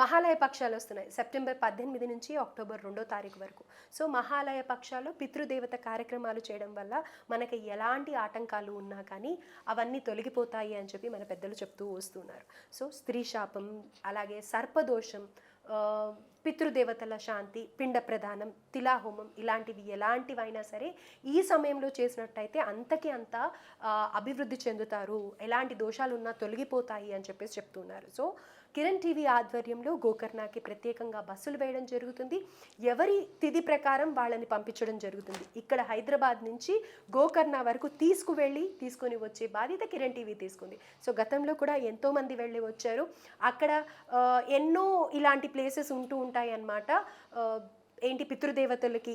మహాలయ పక్షాలు వస్తున్నాయి. సెప్టెంబర్ పద్దెనిమిది నుంచి అక్టోబర్ రెండో తారీఖు వరకు. సో మహాలయ పక్షాలు పితృదేవత కార్యక్రమాలు చేయడం వల్ల మనకి ఎలాంటి ఆటంకాలు ఉన్నా కానీ అవన్నీ తొలగిపోతాయి అని చెప్పి మన పెద్దలు చెప్తూ వస్తున్నారు. సో స్త్రీ శాపం అలాగే సర్పదోషం పితృదేవతల శాంతి పిండ ప్రదానం తిలాహోమం ఇలాంటివి ఎలాంటివైనా సరే ఈ సమయంలో చేసినట్టయితే అంతకి అంత అభివృద్ధి చెందుతారు. ఎలాంటి దోషాలు ఉన్నా తొలగిపోతాయి అని చెప్పేసి చెప్తున్నారు. సో కిరణ్ టీవీ ఆధ్వర్యంలో గోకర్ణకి ప్రత్యేకంగా బస్సులు వేయడం జరుగుతుంది. ఎవరి తిథి ప్రకారం వాళ్ళని పంపించడం జరుగుతుంది. ఇక్కడ హైదరాబాద్ నుంచి గోకర్ణ వరకు తీసుకువెళ్ళి తీసుకొని వచ్చే బాధ్యత కిరణ్ టీవీ తీసుకుంది. సో గతంలో కూడా ఎంతోమంది వెళ్ళి వచ్చారు. అక్కడ ఎన్నో ఇలాంటి ప్లేసెస్ ఉంటూ ఉంటాయి. అన్నమాట ఆ, ఏంటి పితృదేవతలకి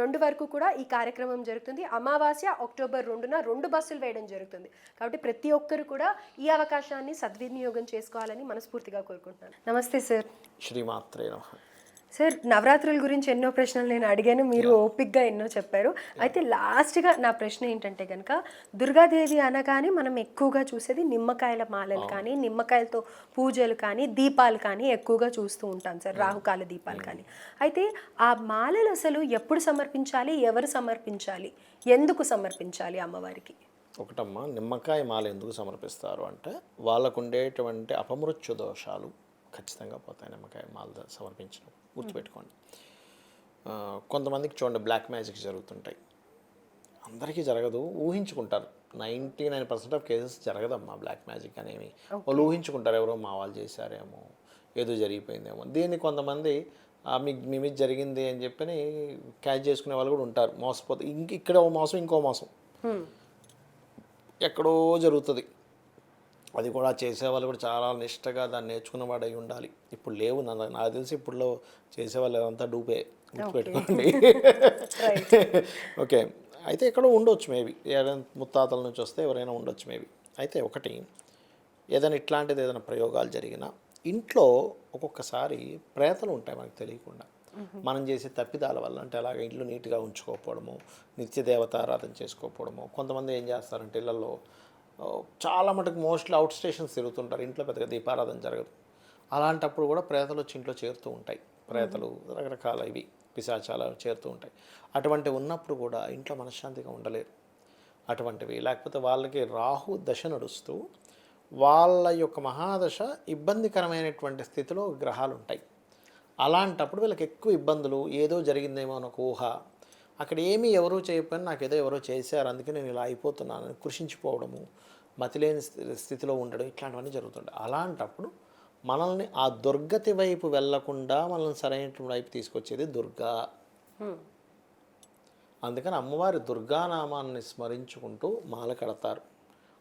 రెండు వరకు కూడా ఈ కార్యక్రమం జరుగుతుంది. అమావాస్య అక్టోబర్ రెండున రెండు బస్సులు వేయడం జరుగుతుంది. కాబట్టి ప్రతి ఒక్కరు కూడా ఈ అవకాశాన్ని సద్వినియోగం చేసుకోవాలని మనస్ఫూర్తిగా కోరుకుంటున్నాను. నమస్తే సార్. శ్రీమాత్రే నమ. సార్ నవరాత్రుల గురించి ఎన్నో ప్రశ్నలు నేను అడిగాను మీరు ఓపిక్గా ఎన్నో చెప్పారు. అయితే లాస్ట్గా నా ప్రశ్న ఏంటంటే కనుక దుర్గాదేవి అనగానే మనం ఎక్కువగా చూసేది నిమ్మకాయల మాలలు కానీ నిమ్మకాయలతో పూజలు కానీ దీపాలు కానీ ఎక్కువగా చూస్తూ ఉంటాం సార్ రాహుకాల దీపాలు కానీ. అయితే ఆ మాలలు అసలు ఎప్పుడు సమర్పించాలి ఎవరు సమర్పించాలి ఎందుకు సమర్పించాలి అమ్మవారికి? ఒకటమ్మా నిమ్మకాయ మాల ఎందుకు సమర్పిస్తారు అంటే వాళ్ళకు ఉండేటువంటి అపమృత్యు దోషాలు ఖచ్చితంగా పోతాయి నిమ్మకాయ మాల సమర్పించడం. గుర్తుపెట్టుకోండి. కొంతమందికి చూడండి బ్లాక్ మ్యాజిక్ జరుగుతుంటాయి. అందరికీ జరగదు ఊహించుకుంటారు. Ninety nine percent of cases జరగదమ్మా black magic అనేవి. వాళ్ళు ఊహించుకుంటారు ఎవరో మా వాళ్ళు చేశారేమో ఏదో జరిగిపోయిందేమో. దీన్ని కొంతమంది "ఆ, మీ మీ మీద జరిగింది అని చెప్పని క్యాచ్ చేసుకునే వాళ్ళు కూడా ఉంటారు. మోసపోతే ఇంక ఇక్కడ ఓ మోసం ఇంకో మోసం. ఎక్కడో జరుగుతుంది. అది కూడా చేసేవాళ్ళు కూడా చాలా నిష్టగా దాన్ని నేర్చుకున్న వాడు అయి ఉండాలి. ఇప్పుడు లేవు నా నాకు తెలిసి ఇప్పుడులో చేసేవాళ్ళు అంతా డూపే. గుర్తుపెట్టుకోండి. ఓకే అయితే ఎక్కడో ఉండొచ్చు మేబీ ఏదైనా ముత్తాతల నుంచి వస్తే ఎవరైనా ఉండొచ్చు మేబీ అయితే ఒకటి ఏదైనా ఇట్లాంటిది ఏదైనా ప్రయోగాలు జరిగినా ఇంట్లో ఒక్కొక్కసారి ప్రేతలు ఉంటాయి మనకు తెలియకుండా. మనం చేసే తప్పిదాల వల్ల అంటే అలాగ ఇల్లు నీట్గా ఉంచుకోకపోవడము నిత్య దేవతారాధన చేసుకోకపోవడము. కొంతమంది ఏం చేస్తారంటే ఇళ్ళల్లో చాలా మటుకు మోస్ట్లీ అవుట్ స్టేషన్స్ తిరుగుతుంటారు. ఇంట్లో పెద్దగా దీపారాధన జరగదు. అలాంటప్పుడు కూడా ప్రేతలు వచ్చి ఇంట్లో చేరుతూ ఉంటాయి. ప్రేతలు రకరకాల ఇవి పిశాచాలు చేరుతూ ఉంటాయి. అటువంటి ఉన్నప్పుడు కూడా ఇంట్లో మనశ్శాంతిగా ఉండలేరు. అటువంటివి. లేకపోతే వాళ్ళకి రాహు దశ నడుస్తూ వాళ్ళ యొక్క మహాదశ ఇబ్బందికరమైనటువంటి స్థితిలో గ్రహాలు ఉంటాయి. అలాంటప్పుడు వీళ్ళకి ఎక్కువ ఇబ్బందులు ఏదో జరిగిందేమో అని ఒక ఊహ అక్కడ ఏమీ ఎవరూ చేయకపోయినా నాకు ఏదో ఎవరో చేశారు అందుకే నేను ఇలా అయిపోతున్నాను అని కృషించిపోవడము మతిలేని స్థి- స్థితిలో ఉండడం ఇట్లాంటివన్నీ జరుగుతుంటాయి. అలాంటప్పుడు మనల్ని ఆ దుర్గతి వైపు వెళ్ళకుండా మనల్ని సరైనటువంటి వైపు తీసుకొచ్చేది దుర్గా. అందుకని అమ్మవారి దుర్గానామాన్ని స్మరించుకుంటూ మాల కడతారు.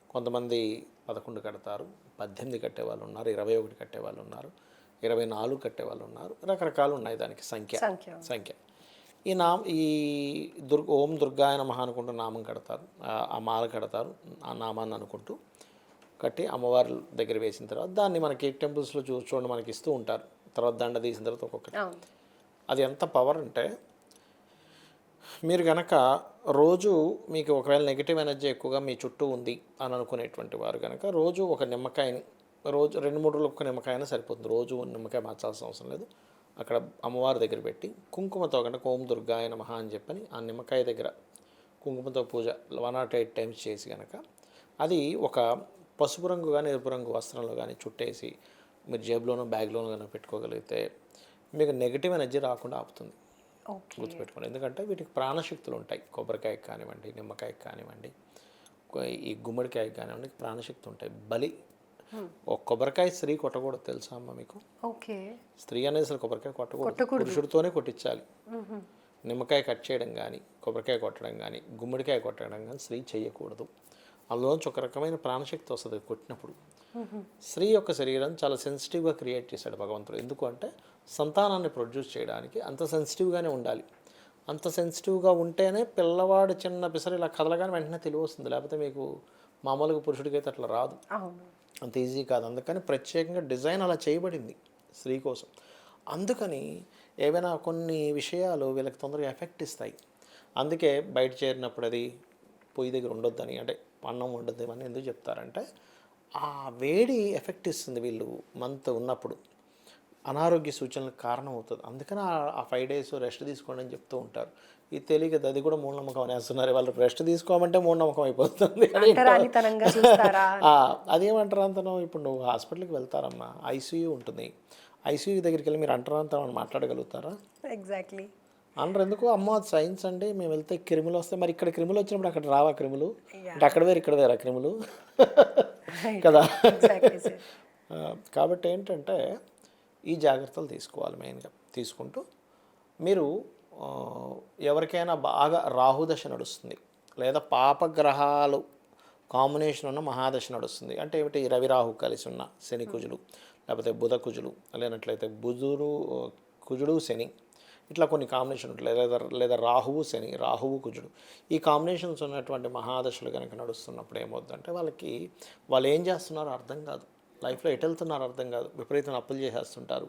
కొంతమంది పదకొండు కడతారు పద్దెనిమిది కట్టే వాళ్ళు ఉన్నారు ఇరవై ఒకటి కట్టే వాళ్ళు ఉన్నారు ఇరవై నాలుగు కట్టే వాళ్ళు ఉన్నారు రకరకాలు ఉన్నాయి దానికి సంఖ్య. సంఖ్య. ఈ నామ ఈ దుర్గ ఓం దుర్గాయ నమః అనుకుంటూ నామం కడతారు. ఆ- మాల కడతారు. ఆ నామాన్ని అనుకుంటూ కట్టి అమ్మవారి దగ్గర వేసిన తర్వాత దాన్ని మనకి టెంపుల్స్లో చూ చూడండి మనకి ఇస్తూ ఉంటారు. తర్వాత దండ తీసిన తర్వాత ఒక్కొక్కటి. అది ఎంత పవర్ అంటే మీరు కనుక రోజు మీకు ఒకవేళ నెగిటివ్ ఎనర్జీ ఎక్కువగా మీ చుట్టూ ఉంది అని అనుకునేటువంటి వారు కనుక రోజు ఒక నిమ్మకాయని రోజు రెండు మూడు రోజులు ఒక నిమ్మకాయన సరిపోతుంది. రోజు నిమ్మకాయ మార్చాల్సిన అవసరం లేదు. అక్కడ అమ్మవారి దగ్గర పెట్టి కుంకుమతో కనుక ఓం దుర్గాయ నమః అని చెప్పని ఆ నిమ్మకాయ దగ్గర కుంకుమతో పూజ వన్ నాట్ ఎయిట్ టైమ్స్ చేసి కనుక అది ఒక పసుపు రంగు కానీ ఎరుపు రంగు వస్త్రంలో కానీ చుట్టేసి మీరు జేబులోనో బ్యాగ్లోనో కనుక పెట్టుకోగలిగితే మీకు నెగిటివ్ ఎనర్జీ రాకుండా ఆపుతుంది. గుర్తుపెట్టుకోండి. ఎందుకంటే వీటికి ప్రాణశక్తులు ఉంటాయి. కొబ్బరికాయకి కానివ్వండి నిమ్మకాయకి కానివ్వండి ఈ గుమ్మడికాయకి కానివ్వండి ప్రాణశక్తి ఉంటాయి. బలి ఒక కొబ్బరికాయ స్త్రీ కొట్టకూడదు తెలుసా అమ్మ మీకు? ఓకే. స్త్రీ అనేది అసలు కొబ్బరికాయ కొట్టకూడదు. పురుషుడితోనే కొట్టించాలి. నిమ్మకాయ కట్ చేయడం కానీ కొబ్బరికాయ కొట్టడం కానీ గుమ్మడికాయ కొట్టడం కానీ స్త్రీ చేయకూడదు. అందులోంచి ఒక రకమైన ప్రాణశక్తి వస్తుంది కొట్టినప్పుడు. స్త్రీ యొక్క శరీరం చాలా సెన్సిటివ్గా క్రియేట్ చేశాడు భగవంతుడు. ఎందుకు అంటే సంతానాన్ని ప్రొడ్యూస్ చేయడానికి అంత సెన్సిటివ్గానే ఉండాలి. అంత సెన్సిటివ్గా ఉంటేనే పిల్లవాడు చిన్న పిసరు ఇలా కదలగానే వెంటనే తెలివి వస్తుంది. లేకపోతే మీకు మామూలుగా పురుషుడికి అయితే అట్లా రాదు. అంత ఈజీ కాదు. అందుకని ప్రత్యేకంగా డిజైన్ అలా చేయబడింది స్త్రీ కోసం. అందుకని ఏవైనా కొన్ని విషయాలు వీళ్ళకి తొందరగా ఎఫెక్ట్ ఇస్తాయి. అందుకే బయట చేరినప్పుడు అది పొయ్యి దగ్గర ఉండొద్దని అంటే అన్నం ఉండొద్దు ఇవన్నీ ఎందుకు చెప్తారంటే ఆ వేడి ఎఫెక్ట్ ఇస్తుంది వీళ్ళు మంత్ ఉన్నప్పుడు. అనారోగ్య సూచనలకు కారణం అవుతుంది అందుకని ఆ- ఫైవ్ డేస్ రెస్ట్ తీసుకోండి అని చెప్తూ ఉంటారు. ఇది తెలియదు అది కూడా మూఢనమ్మకం అనేస్తున్నారు. వాళ్ళు రెస్ట్ తీసుకోమంటే మూఢనమ్మకం అయిపోతుంది. అదేమంటారు అంతను? ఇప్పుడు నువ్వు హాస్పిటల్కి వెళ్తారమ్మా. ఐసీయూ ఉంటుంది. ఐసీయూ దగ్గరికి వెళ్ళి మీరు అంటరాంతరం మాట్లాడగలుగుతారా? ఎగ్జాక్ట్లీ అంటారు ఎందుకు? అమ్మ సైన్స్ అండి. మేము వెళ్తే క్రిములు వస్తాయి. మరి ఇక్కడ క్రిములు వచ్చినప్పుడు అక్కడ రావా క్రిములు? అంటే అక్కడ వేరు ఇక్కడ వేరా క్రిములు? కదా? కాబట్టి ఏంటంటే ఈ జాగ్రత్తలు తీసుకోవాలి మెయిన్గా. తీసుకుంటూ మీరు ఎవరికైనా బాగా రాహుదశ నడుస్తుంది. లేదా పాపగ్రహాలు కాంబినేషన్ ఉన్న మహాదశ నడుస్తుంది. అంటే ఏమిటి? రవి రాహు కలిసి ఉన్న శని కుజులు లేకపోతే బుధ కుజులు లేనట్లయితే బుధుడు కుజుడు శని ఇట్లా కొన్ని కాంబినేషన్ ఉంటాయి. లేదా లేదా రాహువు శని రాహువు కుజుడు. ఈ కాంబినేషన్స్ ఉన్నటువంటి మహాదశలు కనుక నడుస్తున్నప్పుడు ఏమవుతుందంటే వాళ్ళకి వాళ్ళు ఏం చేస్తున్నారో అర్థం కాదు. లైఫ్లో ఎటు వెళ్తున్నారో అర్థం కాదు. విపరీతం అప్పులు చేసేస్తుంటారు.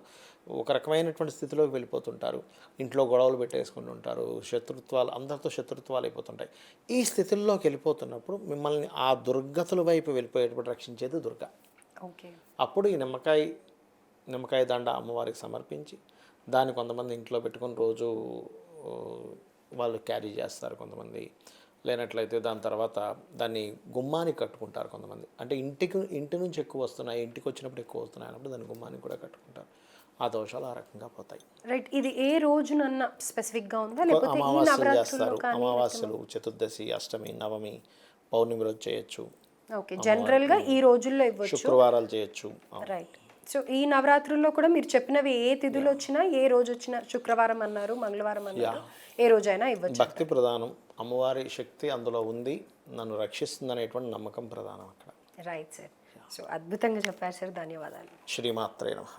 ఒక రకమైనటువంటి స్థితిలోకి వెళ్ళిపోతుంటారు. ఇంట్లో గొడవలు పెట్టేసుకుంటుంటారు శత్రుత్వాలు అందరితో శత్రుత్వాలు అయిపోతుంటాయి. ఈ స్థితిల్లోకి వెళ్ళిపోతున్నప్పుడు మిమ్మల్ని ఆ దుర్గతుల వైపు వెళ్ళిపోయేటప్పుడు రక్షించేది దుర్గ. ఓకే. అప్పుడు ఈ నిమ్మకాయ నిమ్మకాయ దండ అమ్మవారికి సమర్పించి దాన్ని కొంతమంది ఇంట్లో పెట్టుకొని రోజు వాళ్ళు క్యారీ చేస్తారు కొంతమంది. లేనట్లయితే దాని తర్వాత దాన్ని గుమ్మానికి కట్టుకుంటారు కొంతమంది. అంటే ఇంటికి ఇంటి నుంచి ఎక్కువ వస్తున్నాయి ఇంటికి వచ్చినప్పుడు ఎక్కువ వస్తున్నాయి అన్నప్పుడు దాన్ని గుమ్మానికి కూడా కట్టుకుంటారు. ఆ దోషాలు ఆ రకంగా పోతాయి. రైట్ ఇది ఏ రోజునన్నా స్పెసిఫిక్గా ఉందా లేకపోతే అమావాస్యలు చేస్తారు. అమావాస్యలు చతుర్దశి అష్టమి నవమి పౌర్ణమి రోజు చేయొచ్చు. ఓకే జనరల్గా ఈ రోజుల్లో ఇవ్వచ్చు. శుక్రవారాలు చేయొచ్చు. రైట్. సో ఈ నవరాత్రుల్లో కూడా మీరు చెప్పినవి ఏ తిథులు వచ్చినా ఏ రోజు వచ్చినా శుక్రవారం అన్నారు మంగళవారం అన్నారు ఏ రోజైనా ఇవ్వచ్చు. భక్తి ప్రధానం అమ్మవారి శక్తి అందులో ఉంది నన్ను రక్షిస్తుంది అనేటువంటి నమ్మకం ప్రధానం అక్కడ. రైట్ సార్ సో అద్భుతంగా చెప్పారు సార్ ధన్యవాదాలు. శ్రీమాత్రే నమః.